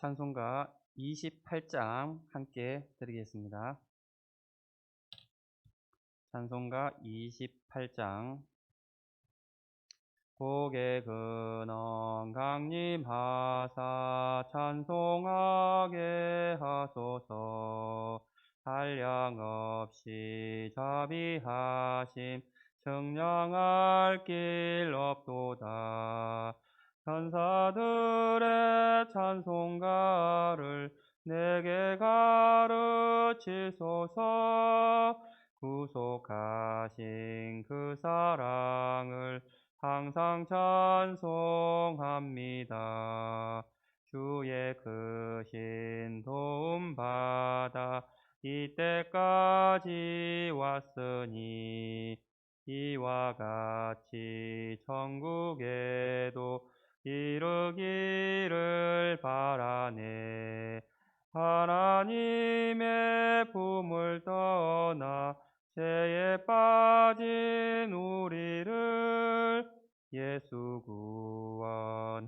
찬송가 28장 함께 드리겠습니다. 찬송가 28장. 고개 근원 강림하사 찬송하게 하소서. 한량 없이 자비하심 청량할 길 없도다 천사들의 찬송가를 내게 가르치소서 구속하신 그 사랑을 항상 찬송합니다. 주의 크신 도움 받아 이때까지 왔으니 이와 같이 천국에도 이르기를 바라네. 하나님의 품을 떠나 죄에 빠진 우리를 예수 구원하시려고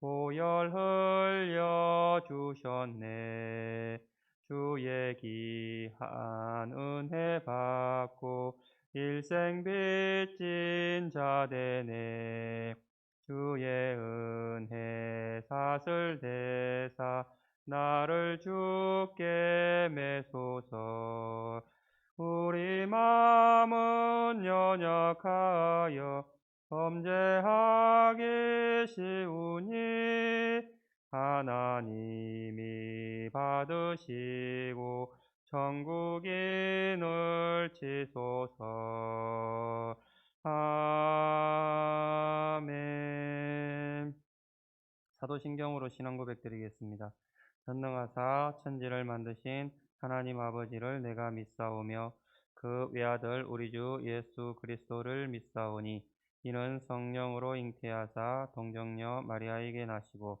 보혈 흘려 주셨네. 주의 귀한 은혜 받고 일생 빚진 자 되네 주의 은혜 사슬 대사 나를 주께 매소서. 우리 마음은 연약하여 범죄하기 쉬우니 하나님이 받으시고 천국인을 치소서. 아멘. 사도신경으로 신앙 고백 드리겠습니다. 전능하사 천지를 만드신 하나님 아버지를 내가 믿사오며 그 외아들 우리 주 예수 그리스도를 믿사오니 이는 성령으로 잉태하사 동정녀 마리아에게 나시고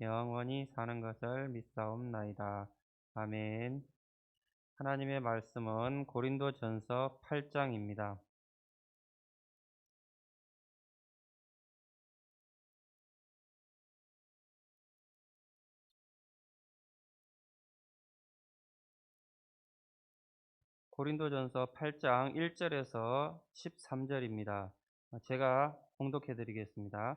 영원히 사는 것을 믿사옵나이다. 아멘. 하나님의 말씀은 고린도 전서 8장입니다. 고린도전서 8장 1절에서 13절입니다. 제가 봉독해 드리겠습니다.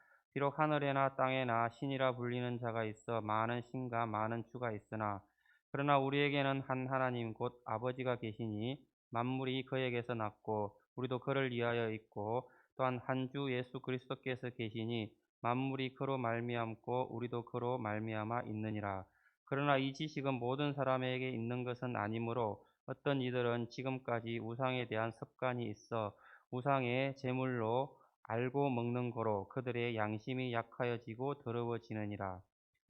비록 하늘에나 땅에나 신이라 불리는 자가 있어 많은 신과 많은 주가 있으나 그러나 우리에게는 한 하나님 곧 아버지가 계시니 만물이 그에게서 났고 우리도 그를 위하여 있고 또한 한 주 예수 그리스도께서 계시니 만물이 그로 말미암고 우리도 그로 말미암아 있느니라. 그러나 이 지식은 모든 사람에게 있는 것은 아니므로 어떤 이들은 지금까지 우상에 대한 습관이 있어 우상의 제물로 알고 먹는 거로 그들의 양심이 약하여지고 더러워지느니라.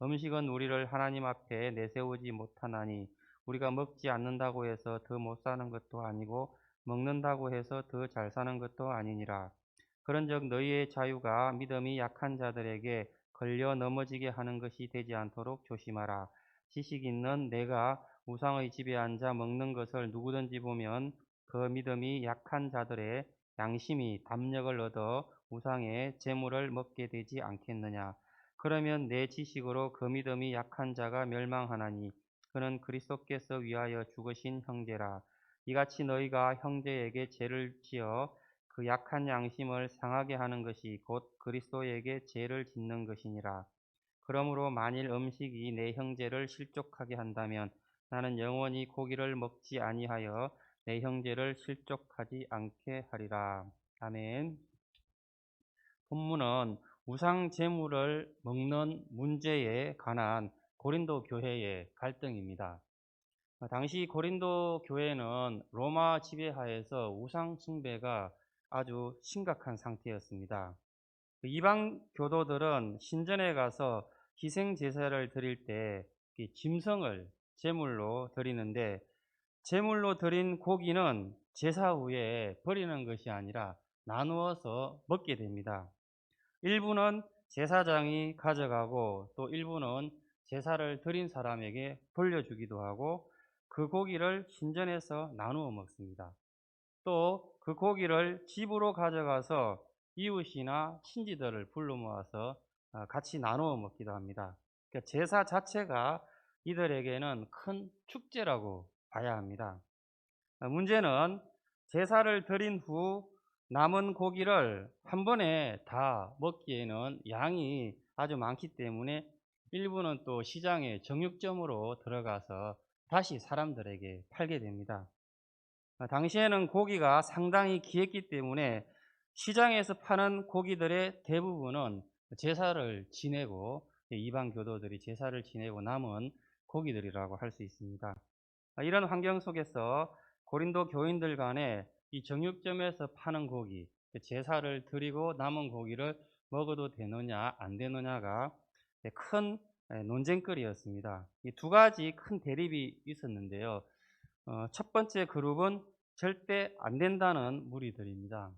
음식은 우리를 하나님 앞에 내세우지 못하나니 우리가 먹지 않는다고 해서 더 못 사는 것도 아니고 먹는다고 해서 더 잘 사는 것도 아니니라. 그런즉 너희의 자유가 믿음이 약한 자들에게 걸려 넘어지게 하는 것이 되지 않도록 조심하라. 지식 있는 내가 우상의 집에 앉아 먹는 것을 누구든지 보면 그 믿음이 약한 자들의 양심이 담력을 얻어 우상의 재물을 먹게 되지 않겠느냐. 그러면 내 지식으로 그 믿음이 약한 자가 멸망하나니 그는 그리스도께서 위하여 죽으신 형제라. 이같이 너희가 형제에게 죄를 지어 그 약한 양심을 상하게 하는 것이 곧 그리스도에게 죄를 짓는 것이니라. 그러므로 만일 음식이 내 형제를 실족하게 한다면 나는 영원히 고기를 먹지 아니하여 내 형제를 실족하지 않게 하리라. 아멘. 본문은 우상 제물을 먹는 문제에 관한 고린도 교회의 갈등입니다. 당시 고린도 교회는 로마 지배하에서 우상 숭배가 아주 심각한 상태였습니다. 이방 교도들은 신전에 가서 희생 제사를 드릴 때 짐승을 제물로 드리는데 제물로 드린 고기는 제사 후에 버리는 것이 아니라 나누어서 먹게 됩니다. 일부는 제사장이 가져가고 또 일부는 제사를 드린 사람에게 돌려주기도 하고 그 고기를 신전에서 나누어 먹습니다. 또 그 고기를 집으로 가져가서 이웃이나 친지들을 불러 모아서 아, 같이 나누어 먹기도 합니다. 그러니까 제사 자체가 이들에게는 큰 축제라고 봐야 합니다. 아, 문제는 제사를 드린 후 남은 고기를 한 번에 다 먹기에는 양이 아주 많기 때문에 일부는 또 시장에 정육점으로 들어가서 다시 사람들에게 팔게 됩니다. 아, 당시에는 고기가 상당히 귀했기 때문에 시장에서 파는 고기들의 대부분은 제사를 지내고 이방 교도들이 제사를 지내고 남은 고기들이라고 할 수 있습니다. 아, 이런 환경 속에서 고린도 교인들 간에 이 정육점에서 파는 고기, 그 제사를 드리고 남은 고기를 먹어도 되느냐 안 되느냐가 큰 논쟁거리였습니다. 이 두 가지 큰 대립이 있었는데요. 어, 첫 번째 그룹은 절대 안 된다는 무리들입니다.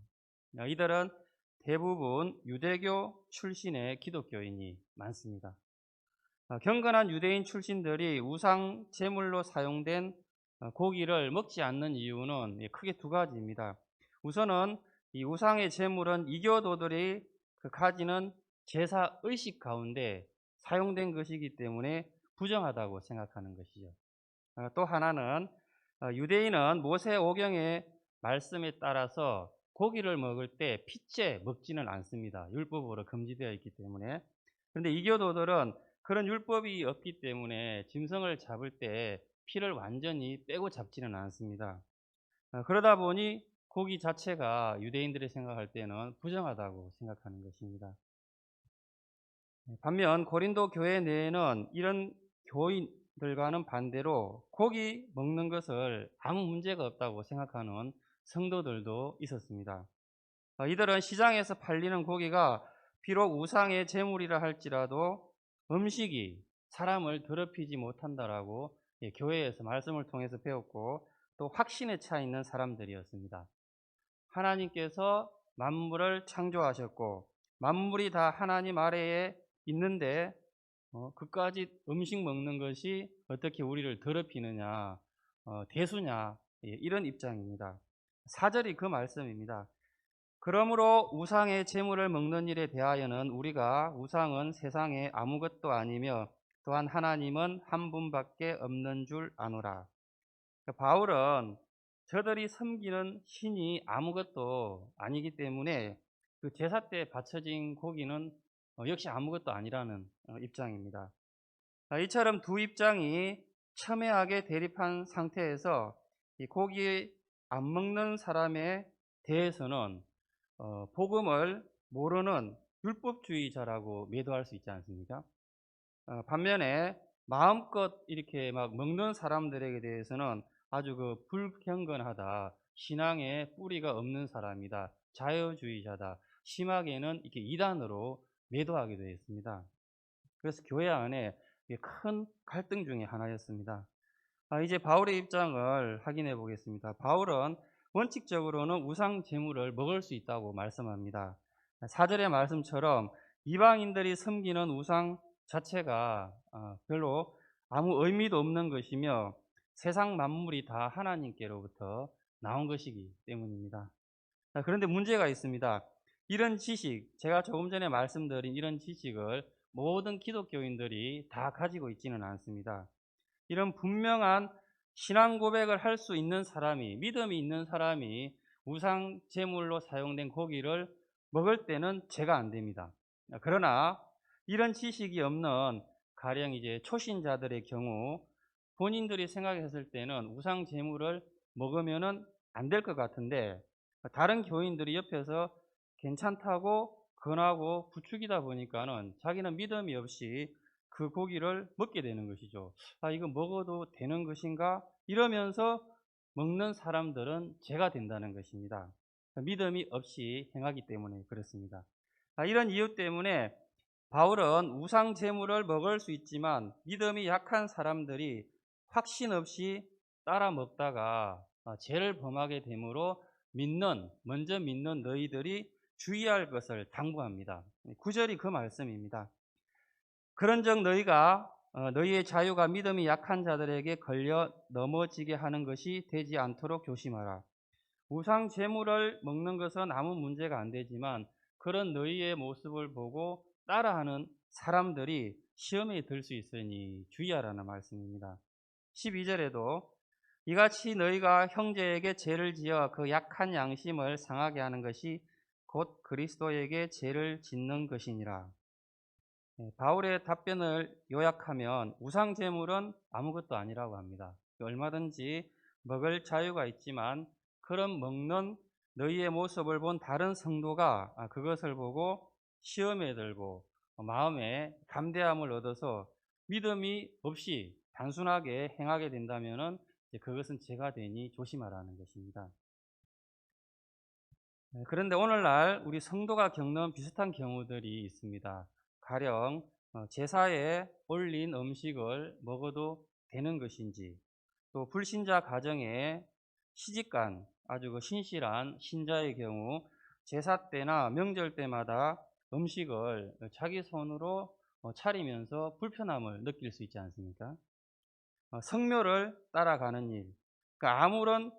이들은 대부분 유대교 출신의 기독교인이 많습니다. 어, 경건한 유대인 출신들이 우상 제물로 사용된 어, 고기를 먹지 않는 이유는 크게 두 가지입니다. 우선은 이 우상의 제물은 이교도들이 그 가지는 제사 의식 가운데 사용된 것이기 때문에 부정하다고 생각하는 것이죠. 어, 또 하나는 유대인은 모세 오경의 말씀에 따라서 고기를 먹을 때 피째 먹지는 않습니다. 율법으로 금지되어 있기 때문에. 그런데 이교도들은 그런 율법이 없기 때문에 짐승을 잡을 때 피를 완전히 빼고 잡지는 않습니다. 어, 그러다 보니 고기 자체가 유대인들이 생각할 때는 부정하다고 생각하는 것입니다. 반면 고린도 교회 내에는 이런 교인들과는 반대로 고기 먹는 것을 아무 문제가 없다고 생각하는 성도들도 있었습니다. 어, 이들은 시장에서 팔리는 고기가 비록 우상의 제물이라 할지라도 음식이 사람을 더럽히지 못한다라고 예, 교회에서 말씀을 통해서 배웠고 또 확신에 차 있는 사람들이었습니다. 하나님께서 만물을 창조하셨고 만물이 다 하나님 아래에 있는데 어, 그까지 음식 먹는 것이 어떻게 우리를 더럽히느냐 어, 대수냐 예, 이런 입장입니다. 사절이 그 말씀입니다. 그러므로 우상의 재물을 먹는 일에 대하여는 우리가 우상은 세상에 아무것도 아니며 또한 하나님은 한 분밖에 없는 줄 아노라. 바울은 저들이 섬기는 신이 아무것도 아니기 때문에 그 제사 때 바쳐진 고기는 어, 역시 아무것도 아니라는 어, 입장입니다. 이처럼 두 입장이 첨예하게 대립한 상태에서 이 고기 안 먹는 사람에 대해서는 어, 복음을 모르는 율법주의자라고 매도할 수 있지 않습니까? 어, 반면에 마음껏 이렇게 막 먹는 사람들에게 대해서는 아주 그 불경건하다, 신앙에 뿌리가 없는 사람이다, 자유주의자다, 심하게는 이렇게 이단으로 매도하게 되어 있습니다. 그래서 교회 안에 큰 갈등 중의 하나였습니다. 아, 이제 바울의 입장을 확인해 보겠습니다. 바울은 원칙적으로는 우상 제물을 먹을 수 있다고 말씀합니다. 사절의 말씀처럼 이방인들이 섬기는 우상 자체가 어, 별로 아무 의미도 없는 것이며 세상 만물이 다 하나님께로부터 나온 것이기 때문입니다. 그런데 문제가 있습니다. 이런 지식, 제가 조금 전에 말씀드린 이런 지식을 모든 기독교인들이 다 가지고 있지는 않습니다. 이런 분명한 신앙 고백을 할 수 있는 사람이, 믿음이 있는 사람이 우상 제물로 사용된 고기를 먹을 때는 죄가 안 됩니다. 그러나 이런 지식이 없는 가령 이제 초신자들의 경우 본인들이 생각했을 때는 우상 제물을 먹으면은 안 될 것 같은데 다른 교인들이 옆에서 괜찮다고 권하고 부추기다 보니까는 자기는 믿음이 없이 그 고기를 먹게 되는 것이죠. 아, 이거 먹어도 되는 것인가? 이러면서 먹는 사람들은 죄가 된다는 것입니다. 믿음이 없이 행하기 때문에 그렇습니다. 아, 이런 이유 때문에 바울은 우상 제물을 먹을 수 있지만 믿음이 약한 사람들이 확신 없이 따라 먹다가 아, 죄를 범하게 되므로 믿는 먼저 믿는 너희들이 주의할 것을 당부합니다. 구절이 그 말씀입니다. 그런즉 너희가 어, 너희의 자유가 믿음이 약한 자들에게 걸려 넘어지게 하는 것이 되지 않도록 조심하라. 우상 제물을 먹는 것은 아무 문제가 안 되지만 그런 너희의 모습을 보고 따라하는 사람들이 시험에 들 수 있으니 주의하라는 말씀입니다. 12절에도 이같이 너희가 형제에게 죄를 지어 그 약한 양심을 상하게 하는 것이 곧 그리스도에게 죄를 짓는 것이니라. 네, 바울의 답변을 요약하면 우상 제물은 아무것도 아니라고 합니다. 얼마든지 먹을 자유가 있지만 그런 먹는 너희의 모습을 본 다른 성도가 아, 그것을 보고 시험에 들고 마음에 담대함을 얻어서 믿음이 없이 단순하게 행하게 된다면 그것은 죄가 되니 조심하라는 것입니다. 네, 그런데 오늘날 우리 성도가 겪는 비슷한 경우들이 있습니다. 가령 어, 제사에 올린 음식을 먹어도 되는 것인지 또 불신자 가정에 시집간 아주 그 신실한 신자의 경우 제사 때나 명절 때마다 음식을 자기 손으로 어, 차리면서 불편함을 느낄 수 있지 않습니까? 어, 성묘를 따라가는 일, 그러니까 아무런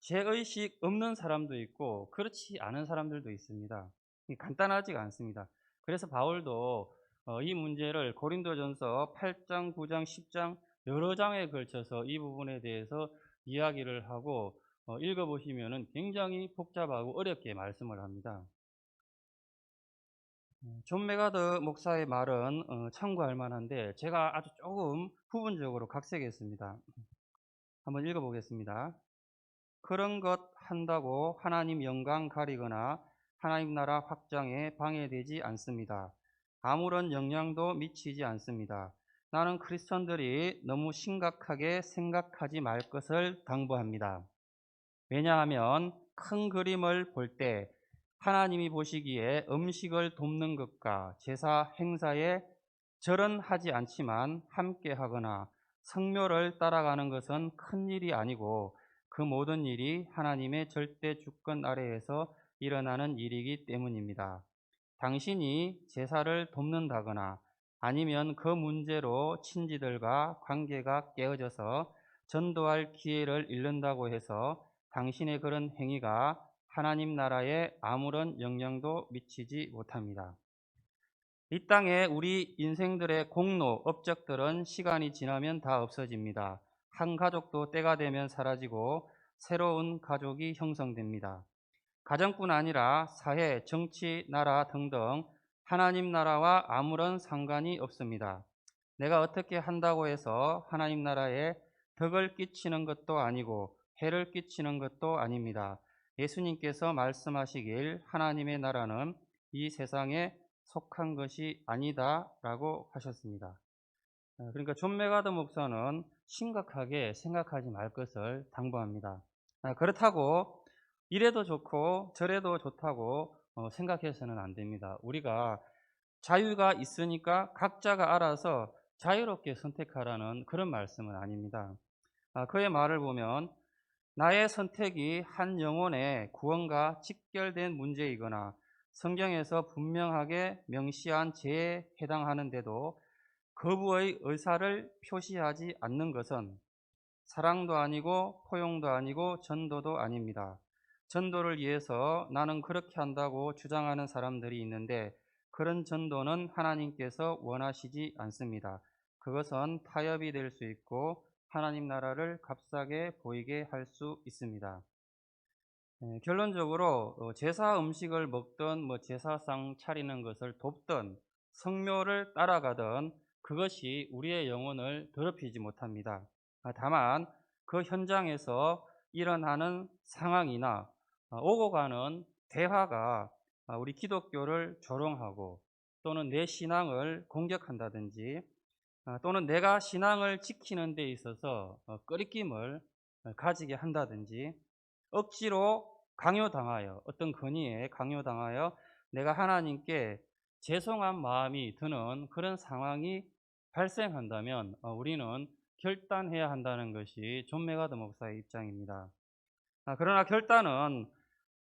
죄의식 없는 사람도 있고 그렇지 않은 사람들도 있습니다. 간단하지가 않습니다. 그래서 바울도 어, 이 문제를 고린도전서 8장, 9장, 10장 여러 장에 걸쳐서 이 부분에 대해서 이야기를 하고 어, 읽어보시면 굉장히 복잡하고 어렵게 말씀을 합니다. 어, 존 메가드 목사의 말은 참고할 만한데 제가 아주 조금 부분적으로 각색했습니다. 한번 읽어보겠습니다. 그런 것 한다고 하나님 영광 가리거나 하나님 나라 확장에 방해되지 않습니다. 아무런 영향도 미치지 않습니다. 나는 크리스천들이 너무 심각하게 생각하지 말 것을 당부합니다. 왜냐하면 큰 그림을 볼 때 하나님이 보시기에 음식을 돕는 것과 제사 행사에 절은 하지 않지만 함께 하거나 성묘를 따라가는 것은 큰 일이 아니고 그 모든 일이 하나님의 절대 주권 아래에서 일어나는 일이기 때문입니다. 당신이 제사를 돕는다거나 아니면 그 문제로 친지들과 관계가 깨어져서 전도할 기회를 잃는다고 해서 당신의 그런 행위가 하나님 나라에 아무런 영향도 미치지 못합니다. 이 땅에 우리 인생들의 공로, 업적들은 시간이 지나면 다 없어집니다. 한 가족도 때가 되면 사라지고 새로운 가족이 형성됩니다. 가정뿐 아니라 사회, 정치, 나라 등등 하나님 나라와 아무런 상관이 없습니다. 내가 어떻게 한다고 해서 하나님 나라에 덕을 끼치는 것도 아니고 해를 끼치는 것도 아닙니다. 예수님께서 말씀하시길 하나님의 나라는 이 세상에 속한 것이 아니다 라고 하셨습니다. 어, 그러니까 존 메가드 목사는 심각하게 생각하지 말 것을 당부합니다. 아, 그렇다고 이래도 좋고 저래도 좋다고 어, 생각해서는 안 됩니다. 우리가 자유가 있으니까 각자가 알아서 자유롭게 선택하라는 그런 말씀은 아닙니다. 아, 그의 말을 보면 나의 선택이 한 영혼의 구원과 직결된 문제이거나 성경에서 분명하게 명시한 죄에 해당하는데도 거부의 의사를 표시하지 않는 것은 사랑도 아니고 포용도 아니고 전도도 아닙니다. 전도를 위해서 나는 그렇게 한다고 주장하는 사람들이 있는데 그런 전도는 하나님께서 원하시지 않습니다. 그것은 타협이 될 수 있고 하나님 나라를 값싸게 보이게 할 수 있습니다. 네, 결론적으로 어, 제사 음식을 먹던 뭐 제사상 차리는 것을 돕던 성묘를 따라가던 그것이 우리의 영혼을 더럽히지 못합니다. 아, 다만 그 현장에서 일어나는 상황이나 아, 오고 가는 대화가 아, 우리 기독교를 조롱하고 또는 내 신앙을 공격한다든지 아, 또는 내가 신앙을 지키는 데 있어서 어, 꺼리낌을 가지게 한다든지 억지로 강요당하여 어떤 건의에 강요당하여 내가 하나님께 죄송한 마음이 드는 그런 상황이 발생한다면 어, 우리는 결단해야 한다는 것이 존 메가드 목사의 입장입니다. 아, 그러나 결단은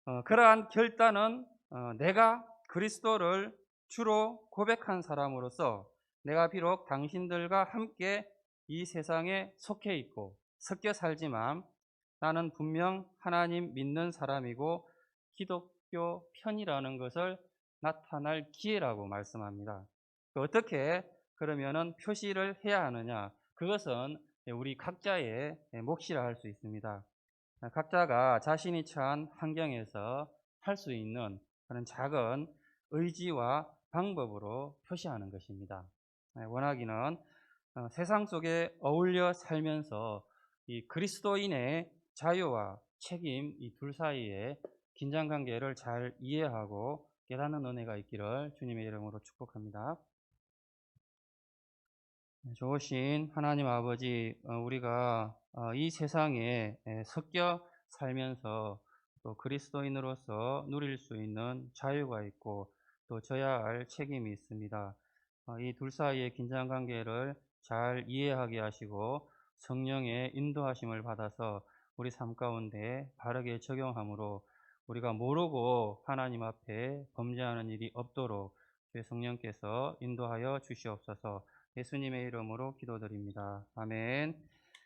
어, 그러한 결단은 어, 내가 그리스도를 주로 고백한 사람으로서 내가 비록 당신들과 함께 이 세상에 속해 있고 섞여 살지만 나는 분명 하나님 믿는 사람이고 기독교 편이라는 것을 나타날 기회라고 말씀합니다. 어떻게 그러면은 표시를 해야 하느냐? 그것은 우리 각자의 몫이라 할 수 있습니다. 각자가 자신이 처한 환경에서 할 수 있는 그런 작은 의지와 방법으로 표시하는 것입니다. 원하기는 어, 세상 속에 어울려 살면서 이 그리스도인의 자유와 책임 이 둘 사이에 긴장 관계를 잘 이해하고 깨닫는 은혜가 있기를 주님의 이름으로 축복합니다. 네, 좋으신 하나님 아버지, 어, 우리가 어, 이 세상에 섞여 살면서 또 그리스도인으로서 누릴 수 있는 자유가 있고 또 져야 할 책임이 있습니다. 어, 이둘 사이의 긴장 관계를 잘 이해하게 하시고 성령의 인도하심을 받아서 우리 삶 가운데 바르게 적용함으로 우리가 모르고 하나님 앞에 범죄하는 일이 없도록 주의 성령께서 인도하여 주시옵소서 예수님의 이름으로 기도드립니다. 아멘.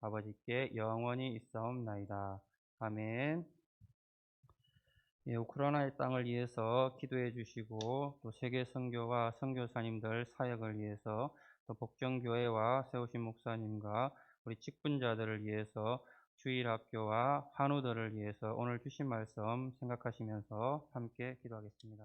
아버지께 영원히 있사옵나이다. 아멘. 예, 우크라이나의 땅을 위해서 기도해 주시고 또 세계 선교와 선교사님들 사역을 위해서 또 복정교회와 세우신 목사님과 우리 직분자들을 위해서 주일 학교와 한우들을 위해서 오늘 주신 말씀 생각하시면서 함께 기도하겠습니다.